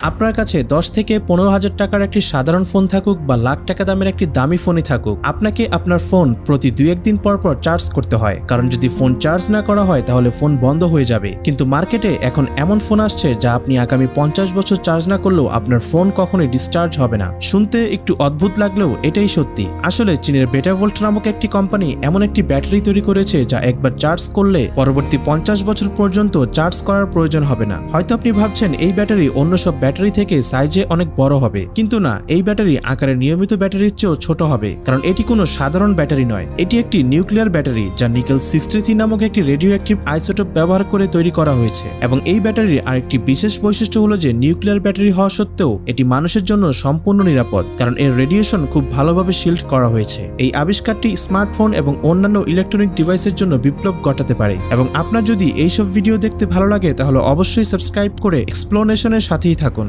আপনার কাছে দশ থেকে পনেরো হাজার টাকার একটি সাধারণ ফোন থাকুক বা লাখ টাকা দামের একটি দামি ফোনই থাকুক, আপনাকে আপনার ফোন প্রতি দুই একদিন পর পর চার্জ করতে হয়। কারণ যদি ফোন চার্জ না করা হয়, তাহলে ফোন বন্ধ হয়ে যাবে। কিন্তু মার্কেটে এখন এমন ফোন আসছে যা আপনি আগামী পঞ্চাশ বছর চার্জ না করলেও আপনার ফোন কখনোই ডিসচার্জ হবে না। শুনতে একটু অদ্ভুত লাগলেও এটাই সত্যি। আসলে চীনের বেটাভোল্ট নামক একটি কোম্পানি এমন একটি ব্যাটারি তৈরি করেছে যা একবার চার্জ করলে পরবর্তী পঞ্চাশ বছর পর্যন্ত চার্জ করার প্রয়োজন হবে না। হয়তো আপনি ভাবছেন, এই ব্যাটারি অন্য সব থেকে সাইজে অনেক বড় হবে। কিন্তু না, এই ব্যাটারি আকারে নিয়মিত ব্যাটারির চেয়েও ছোট হবে, কারণ এটি কোনো সাধারণ ব্যাটারি নয়। এটি একটি নিউক্লিয়ার ব্যাটারি, যা নিকেল সিক্সটি থ্রি নামক একটি রেডিও অ্যাক্টিভ আইসোটোপ ব্যবহার করে তৈরি করা হয়েছে। এবং এই ব্যাটারির আরেকটি বিশেষ বৈশিষ্ট্য হলো যে, নিউক্লিয়ার ব্যাটারি হওয়া সত্ত্বেও এটি মানুষের জন্য সম্পূর্ণ নিরাপদ, কারণ এর রেডিয়েশন খুব ভালোভাবে শিল্ড করা হয়েছে। এই আবিষ্কারটি স্মার্টফোন এবং অন্যান্য ইলেকট্রনিক ডিভাইসের জন্য বিপ্লব ঘটাতে পারে। এবং আপনার যদি এইসব ভিডিও দেখতে ভালো লাগে, তাহলে অবশ্যই সাবস্ক্রাইব করে এক্সপ্লোনেশনের সাথেই থাকুন।